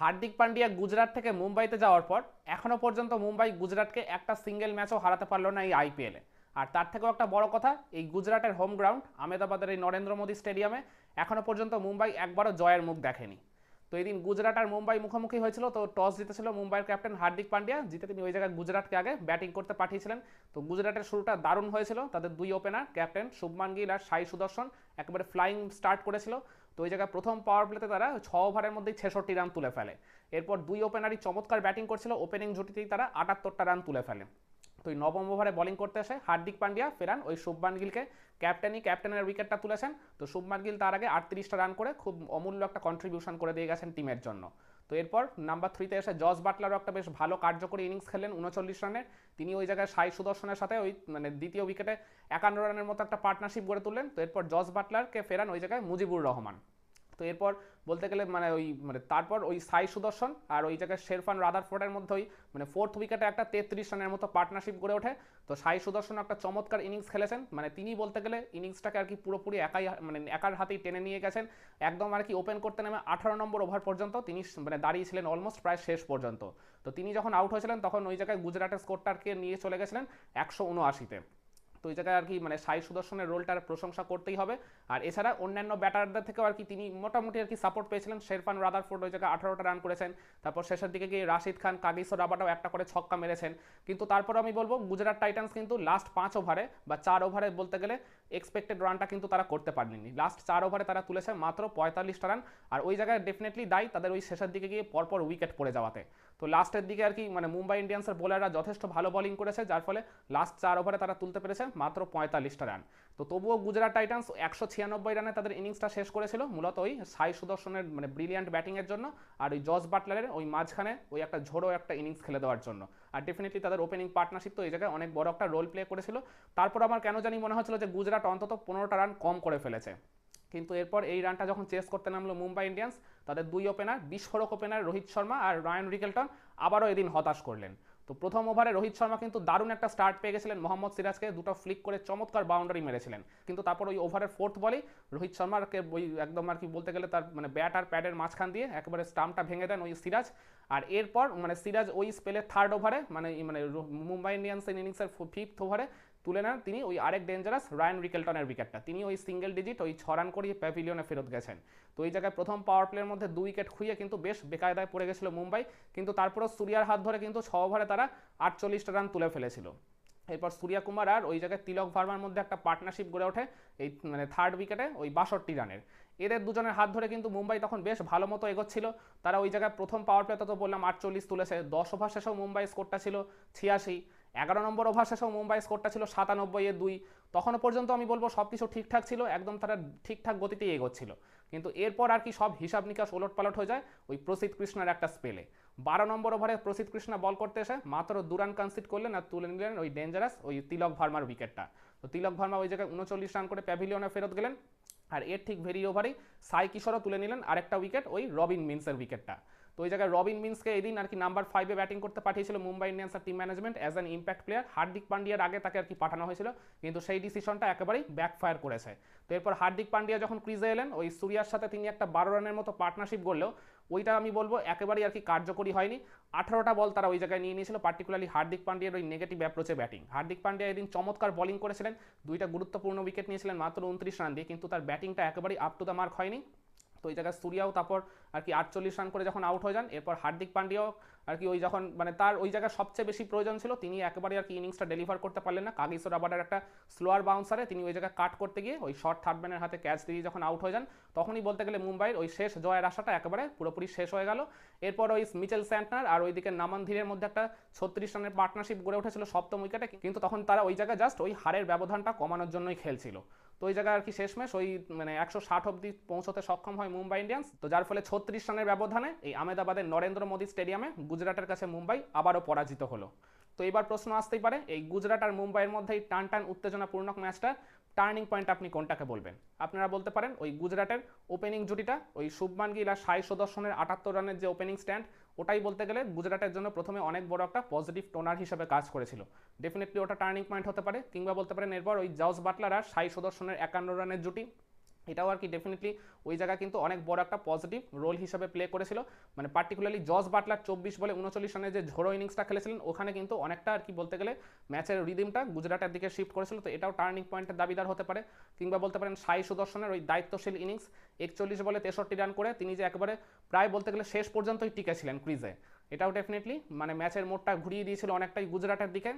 হার্দিক পান্ডিয়া গুজরাট থেকে মুম্বাইতে যাওয়ার পর এখনও পর্যন্ত মুম্বাই গুজরাটকে একটা সিঙ্গেল ম্যাচও হারাতে পারল না এই আইপিএলে আর তার থেকেও একটা বড় কথা, এই গুজরাটের হোম গ্রাউন্ড, আহমেদাবাদের এই নরেন্দ্র মোদী স্টেডিয়ামে এখনও পর্যন্ত মুম্বাই একবারও জয়ের মুখ দেখেনি। তো এই দিন গুজরাট আর মুম্বাই মুখোমুখি হয়েছিল, তো টস জিতেছিল মুম্বাইয়ের ক্যাপ্টেন হার্দিক পান্ডিয়া জিতে তিনি ওই জায়গায় গুজরাটকে আগে ব্যাটিং করতে পাঠিয়েছিলেন। তো গুজরাটের শুরুটা দারুণ হয়েছিল, তাদের দুই ওপেনার ক্যাপ্টেন শুভমান গিল আর সাই সুদর্শন একেবারে ফ্লাইং স্টার্ট করেছিল। তো ওই জায়গায় প্রথম পাওয়ার প্লেতে তারা ছ ওভারের মধ্যেই ছেষট্টি রান তুলে ফেলে। এরপর দুই ওপেনারই চমৎকার ব্যাটিং করছিল ওপেনিং জুটিতেই তারা আটাত্তরটা রান তুলে ফেলে। তো এই নবম ওভারে বোলিং করতে এসে হার্দিক পান্ডিয়া, ফেরান ওই শুভমান গিলকে। ক্যাপ্টেনই ক্যাপ্টেনের উইকেটটা তুলেছেন তো শুভমান গিল তার আগে আটত্রিশটা রান করে খুব অমূল্য একটা কন্ট্রিবিউশন করে দিয়ে গেছেন টিমের জন্য। তো এরপর নাম্বার থ্রিতে এসে জস বাটলারও একটা বেশ ভালো কার্যকরী ইনিংস খেললেন, উনচল্লিশ রানের। তিনি ওই জায়গায় সাই সুদর্শনের সাথে ওই মানে দ্বিতীয় উইকেটে একান্ন রানের মতো একটা পার্টনারশিপ গড়ে তুললেন। তো এরপর জস বাটলারকে ফেরান ওই জায়গায় মুজিবুর রহমান। তো এরপর বলতে গেলে মানে ওই মানে তারপর ওই সাই সুদর্শন আর ওই জায়গায় শেরফান রাদারফোর্ডের মধ্যে ওই মানে ফোর্থ উইকেটে একটা তেত্রিশ রানের মতো পার্টনারশিপ গড়ে ওঠে। তো সাই সুদর্শন একটা চমৎকার ইনিংস খেলেছেন। মানে তিনি বলতে গেলে ইনিংসটাকে আর কি পুরোপুরি একাই মানে একার হাতেই টেনে নিয়ে গেছেন। একদম আর কি ওপেন করতে নেমে আঠারো নম্বর ওভার পর্যন্ত তিনি মানে দাঁড়িয়েছিলেন অলমোস্ট প্রায় শেষ পর্যন্ত। তো তিনি যখন আউট হয়েছিলেন, তখন ওই জায়গায় গুজরাটের স্কোরটাকে নিয়ে চলে গেছিলেন একশো উনআশিতে। তো ওই জায়গায় আর কি মানে সাই সুদর্শনের রোলটার প্রশংসা করতেই হবে। আর এছাড়া অন্যান্য ব্যাটারদের থেকেও আর কি তিনি মোটামুটি আর কি সাপোর্ট পেয়েছিলেন। শেরফান রাদারফোর্ড ওই জায়গায় আঠারোটা রান করেছেন। তারপর শেষের দিকে গিয়ে রাশিদ খান, কাগিসো রাবাটাও একটা করে ছক্কা মেরেছেন। কিন্তু তারপর আমি বলব গুজরাট টাইটান্স কিন্তু লাস্ট পাঁচ ওভারে বা চার ওভারে বলতে গেলে এক্সপেক্টেড রানটা কিন্তু তারা করতে পারেনি লাস্ট চার ওভারে তারা তুলেছে মাত্র পঁয়তাল্লিশটা রান আর ওই জায়গায় ডেফিনেটলি দায়ী তাদের ওই শেষের দিকে গিয়ে পরপর উইকেট পড়ে যাওয়াতে। তো লাস্টের দিকে আর কি মানে মুম্বাই ইন্ডিয়ান্সের বোলাররা যথেষ্ট ভালো বোলিং করেছে, যার ফলে লাস্ট চার ওভারে তারা তুলতে পেরেছে মাত্র পঁয়তাল্লিশটা রান তো তবুও গুজরাট টাইটান্স একশো ছিয়ানব্বই রানে তাদের ইনিংসটা শেষ করেছিল, মূলত ওই সাই সুদর্শনের মানে ব্রিলিয়ান্ট ব্যাটিংয়ের জন্য আর ওই জস বাটলারের ওই মাঝখানে ওই একটা ঝোড়ো একটা ইনিংস খেলে দেওয়ার জন্য। আর ডেফিনেটলি তাদের ওপেনিং পার্টনারশিপ তো এই জায়গায় অনেক বড় একটা রোল প্লে করেছিল। তারপর আমার কেন জানি মনে হচ্ছিল যে গুজরাট অন্তত পনেরোটা রান কম করে ফেলেছে। কিন্তু এরপর এই রানটা যখন চেস করতে নামলো মুম্বাই ইন্ডিয়ান্স তাদের দুই ওপেনার বিস্ফোরক ওপেনার রোহিত শর্মা আর রায়ন রিকেলটন আবারও এদিন হতাশ করলেন। তো প্রথম ওভারে রোহিত শর্মা কিন্তু দারুণ একটা স্টার্ট পেয়ে গেছিলেন। মোহাম্মদ সিরাজকে দুটো ফ্লিক করে চমৎকার বাউন্ডারি মেরেছিলেন। কিন্তু তারপর ওই ওভারের ফোর্থ বলেই রোহিত শর্মাকে ওই একদম আর কি বলতে গেলে তার মানে ব্যাট আর প্যাডের মাঝখান দিয়ে একেবারে স্টাম্পটা ভেঙে দেন ওই সিরাজ। আর এরপর মানে সিরাজ ওই স্পেলের থার্ড ওভারে মানে মানে মুম্বাই ইন্ডিয়ান্সের ইনিংসের ফিফথ ওভারে তুলে নেন তিনি ওই আরেক ডেঞ্জারাস রায়ন রিকেলটনের উইকেটটা তিনি ওই সিঙ্গেল ডিজিট ওই ছ রান করিয়ে প্যাভিলিয়নে ফেরত গেছেন। তো ওই জায়গায় প্রথম পাওয়ার প্লের মধ্যে দুই উইকেট খুঁয়ে কিন্তু বেশ বেকায়দায় পড়ে গেছিল মুম্বাই। কিন্তু তারপরও সুরিয়ার হাত ধরে কিন্তু ছ ওভারে তারা আটচল্লিশটা রান তুলে ফেলেছিল। এরপর সূর্যা কুমার আর ওই জায়গায় তিলক ভার্মার মধ্যে একটা পার্টনারশিপ গড়ে ওঠে, এই মানে থার্ড উইকেটে ওই বাষট্টি রানের। এদের দুজনের হাত ধরে কিন্তু মুম্বাই তখন বেশ ভালো মতো এগোচ্ছিল। তারা ওই জায়গায় প্রথম পাওয়ার প্লেতে তো বললাম আটচল্লিশ তুলেছে, দশ ওভার শেষেও মুম্বাই স্কোরটা ছিল ছিয়াশি, এগারো নম্বর ওভার শেষেও মুম্বাই স্কোরটা ছিল সাতানব্বই এ দুই। তখনও পর্যন্ত আমি বলব সব কিছু ঠিকঠাক ছিল, একদম তারা ঠিকঠাক গতিতেই এগোচ্ছিল। কিন্তু এরপর আর কি সব হিসাব নিকাশ ওলট পালট হয়ে যায় ওই প্রসিদ্ধ কৃষ্ণার একটা স্পেলে বারো নম্বর ওভারে প্রসিদ্ধ কৃষ্ণা বল করতে এসে মাত্র দু রান কনসিড করলেন আর তুলে নিলেন ওই ডেঞ্জারাস ওই তিলক ভার্মার উইকেটটা তো তিলক ভার্মা ওই জায়গায় উনচল্লিশ রান করে প্যাভিলিয়নে ফেরত গেলেন আর এর ঠিক ভেরি ওভারেই সাই কিশোরও তুলে নিলেন আরেকটা উইকেট ওই রবিন মিন্সের উইকেটটা তো ওই জায়গায় রবিন মিন্সকে এদিন আর কি নাম্বার ফাইভে ব্যাটিং করতে পাঠিয়েছিল Mumbai ইন্ডিয়ান্সের team management as an impact player Hardik পান্ডিয়ার আগে তাকে আর কি পাঠানো হয়েছিল, কিন্তু সেই ডিসিশনটা একেবারেই ব্যাকফায়ার করেছে। তো এরপর হার্দিক পান্ডিয়া যখন ক্রিজে এলেন, ওই সুরিয়ার সাথে তিনি একটা বারো রানের মতো পার্টনারশিপ গড়লেও, ওইটা আমি বলব একেবারেই আর কি কার্যকরী হয়নি। আঠারোটা বল তারা ওই জায়গায় নিয়ে নিয়েছিল পার্টিকুলারলি হার্দিক পান্ডিয়ার ওই নেগেটিভ অ্যাপ্রোচে ব্যাটিং হার্দিক পান্ডিয়া এদিন চমৎকার বলিং করেছিলেন, দুইটা গুরুত্বপূর্ণ উইকেট নিয়েছিলেন মাত্র উনত্রিশ রান দিয়ে, কিন্তু তার ব্যাটিংটা একেবারেই আপ টু দ্য মার্ক হয়নি। তো ওই জায়গায় সুরিয়াও, তারপর আর কি আটচল্লিশ রান করে যখন আউট হয়ে যান, এরপর হার্দিক পান্ডিয়াও আর কি ওই যখন মানে তার ওই জায়গায় সবচেয়ে বেশি প্রয়োজন ছিল, তিনি একেবারে আর কি ইনিংসটা ডেলিভার করতে পারলেন না। কাগিসো রাবারের একটা স্লোয়ার বাউন্সারে তিনি ওই জায়গায় কাট করতে গিয়ে ওই শর্ট থার্ডম্যানের হাতে ক্যাচ দিয়ে যখন আউট হয়ে যান, তখনই বলতে গেলে মুম্বাইয়ের ওই শেষ জয়ের আশাটা একেবারে পুরোপুরি শেষ হয়ে গেল। এরপর ওই মিচেল স্যান্টনার আর ওইদিকে নামান ধীরের মধ্যে একটা ছত্রিশ রানের পার্টনারশিপ গড়ে উঠেছিল সপ্তম উইকেটে কিন্তু তখন তারা ওই জায়গায় জাস্ট ওই হারের ব্যবধানটা কমানোর জন্যই খেলছিল। তো ওই জায়গায় আর কি শেষমেশ ওই মানে একশো ষাট অব্দি পৌঁছতে সক্ষম হয় মুম্বাই ইন্ডিয়ান্স। তো যার ফলে ছত্রিশ রানের ব্যবধানে এই আহমেদাবাদের নরেন্দ্র মোদী স্টেডিয়ামে গুজরাটের কাছে মুম্বাই আবারও পরাজিত হলো। তো এবার প্রশ্ন আসতেই পারে, এই গুজরাট আর মুম্বাইয়ের মধ্যে এই টান টান উত্তেজনাপূর্ণক ম্যাচটা টার্নিং পয়েন্ট আপনি কোনটাকে বলবেন? আপনারা বলতে পারেন ওই গুজরাটের ওপেনিং জুটিটা, ওই শুভমান গিল আর সাই সুদর্শনের আটাত্তর রানের যে ওপেনিং স্ট্যান্ড ওটাই বলতে গেলে গুজরাটের জন্য প্রথমে অনেক বড় একটা পজিটিভ টোনার হিসেবে কাজ করেছিল। ডেফিনেটলি ওটা টার্নিং পয়েন্ট হতে পারে, কিংবা বলতে পারেন এরপর ওই জাউস বাটলার আর সাই সুদর্শনের একান্ন রানের জুটি। এটাও আর কি ডেফিনেটলি ওই জায়গায় কিন্তু অনেক বড় একটা পজিটিভ রোল হিসাবে প্লে করেছিল। মানে পার্টিকুলারলি জস বাটলার চব্বিশ বলে উনচল্লিশ রানের যে ঝোড়ো ইনিংসটা খেলেছিলেন, ওখানে কিন্তু অনেকটা আর কি বলতে গেলে ম্যাচের রিদিমটা গুজরাটের দিকে শিফট করেছিল। তো এটাও টার্নিং পয়েন্টের দাবিদার হতে পারে। কিংবা বলতে পারেন সাই সুদর্শনের ওই দায়িত্বশীল ইনিংস একচল্লিশ বলে তেষট্টি রান করে তিনি যে একেবারে প্রায় বলতে গেলে শেষ পর্যন্তই টিকেছিলেন ক্রিজে। এটাও ডেফিনেটলি মানে ম্যাচের মোড়টা ঘুরিয়ে দিয়েছিল অনেকটাই গুজরাটের দিকে।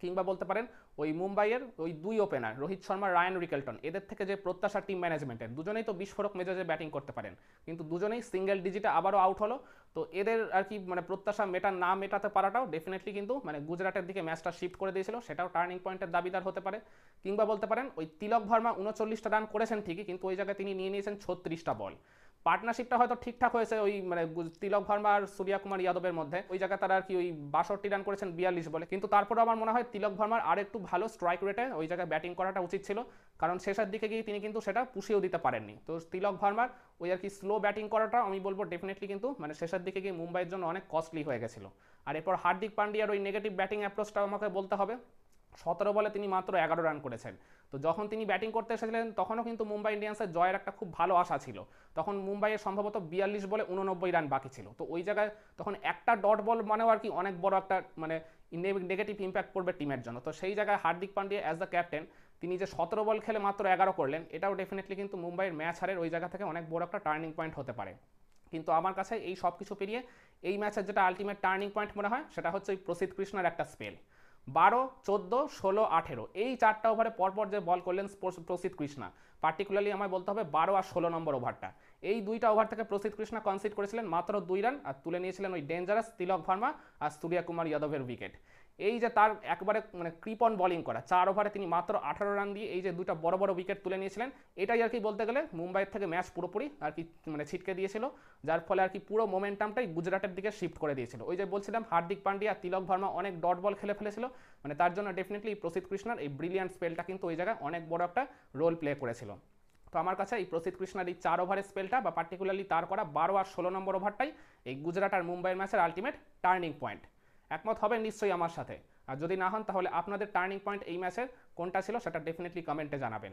কিংবা বলতে পারেন ওই মুম্বাইয়ের ওই দুই opener Rohit Sharma, Ryan Rickelton, এদের থেকে যে প্রত্যাশা টিম ম্যানেজমেন্টের দুজনেই তো বিস্ফোরক মেজাজে ব্যাটিং করতে পারেন। কিন্তু দুজনেই সিঙ্গেল ডিজিটে আবারও আউট হলো। তো এদের আর কি মানে প্রত্যাশা মেটা, না মেটাতে পারাটাও ডেফিনেটলি কিন্তু মানে গুজরাটের দিকে ম্যাচটা শিফট করে দিয়েছিল। সেটাও টার্নিং পয়েন্টের দাবিদার হতে পারে। কিংবা বলতে পারেন ওই তিলক ভার্মা উনচল্লিশটা রান করেছেন ঠিকই, কিন্তু ওই জায়গায় তিনি নিয়ে নিয়েছেন ছত্রিশটা বল পার্টনারশিপটা হয়তো ঠিকঠাক হয়েছে ওই মানে তিলক ভার্মা আর সূর্যা কুমার যাদবের মধ্যে। ওই জায়গায় তারা আর কি ওই বাষট্টি রান করেছেন বিয়াল্লিশ বলে। কিন্তু তারপরে আমার মনে হয় তিলক ভার্মার আর একটু ভালো স্ট্রাইক রেটে ওই জায়গায় ব্যাটিং করাটা উচিত ছিল। কারণ শেষের দিকে গিয়ে তিনি কিন্তু সেটা পুষিয়েও দিতে পারেননি। তো তিলক ভার্মার ওই আর কি স্লো ব্যাটিং করাটা আমি বলব ডেফিনেটলি কিন্তু মানে শেষের দিকে গিয়ে মুম্বাইয়ের জন্য অনেক কস্টলি হয়ে গেছিল। আর এরপর হার্দিক পান্ডিয়ার ওই নেগেটিভ ব্যাটিং অ্যাপ্রোচটা আমাকে বলতে হবে। সতেরো বলে তিনি মাত্র এগারো রান করেছেন। তো যখন তিনি ব্যাটিং করতে এসেছিলেন, তখনও কিন্তু মুম্বাই ইন্ডিয়ান্সের জয়ের একটা খুব ভালো আশা ছিল। তখন মুম্বাইয়ের সম্ভবত বিয়াল্লিশ বলে উননব্বই রান বাকি ছিল। তো ওই জায়গায় তখন একটা ডট বল মানেও আর কি অনেক বড় একটা মানে নেগেটিভ ইম্প্যাক্ট পড়বে টিমের জন্য। তো সেই জায়গায় Hardik Pandya as the captain তিনি যে সতেরো বল খেলে মাত্র এগারো করলেন, এটাও ডেফিনেটলি কিন্তু মুম্বাইয়ের ম্যাচ হারের ওই জায়গা থেকে অনেক বড় একটা টার্নিং পয়েন্ট হতে পারে। কিন্তু আমার কাছে এই সব কিছু পেরিয়ে এই ম্যাচের যেটা আলটিমেট টার্নিং পয়েন্ট মনে হয়, সেটা হচ্ছে ওই প্রসিদ্ধ কৃষ্ণার একটা স্পেল বারো, চোদ্দ, ষোলো, আঠেরো। এই চারটা ওভারে পরপর যে বল করলেন প্রসিদ্ধ কৃষ্ণা। পার্টিকুলারলি আমায় বলতে হবে বারো আর ষোলো নম্বর ওভারটা এই দুইটা ওভার থেকে প্রসিদ্ধ কৃষ্ণা কনসিড করেছিলেন মাত্র দুই রান আর তুলে নিয়েছিলেন ওই ডেঞ্জারাস তিলক ভার্মা আর সূর্যকুমার যাদবের উইকেট এই যে তার একবারে মানে কৃপন বোলিং করা, চার ওভারে তিনি মাত্র আঠারো রান দিয়ে এই যে দুটো বড় বড় উইকেট তুলে নিয়েছিলেন। এটাই আর কি বলতে গেলে মুম্বাইয়ের থেকে ম্যাচ পুরোপুরি আর কি মানে ছিটকে দিয়েছিল, যার ফলে আর কি পুরো মোমেন্টামটাই গুজরাটের দিকে শিফট করে দিয়েছিল। ওই যে বলছিলাম, হার্দিক পান্ডিয়া, তিলক ভার্মা অনেক ডট বল খেলে ফেলেছিল মানে তার জন্য ডেফিনেটলি প্রসিদ্ধ কৃষ্ণার এই ব্রিলিয়ান্ট স্পেলটা কিন্তু ওই জায়গায় অনেক বড় একটা রোল প্লে করেছিল। তো আমার কাছে এই প্রসিদ্ধ কৃষ্ণার এই চার ওভারের স্পেলটা বা পার্টিকুলারলি তার করা বারো আর ষোলো নম্বর ওভারটাই এই গুজরাট আর মুম্বাইয়ের ম্যাচের আলটিমেট টার্নিং পয়েন্ট একমত হবেন নিশ্চয়ই আমার সাথে। আর যদি না হন, তাহলে আপনাদের টার্নিং পয়েন্ট এই ম্যাচের কোনটা ছিল সেটা ডেফিনেটলি কমেন্টে জানাবেন।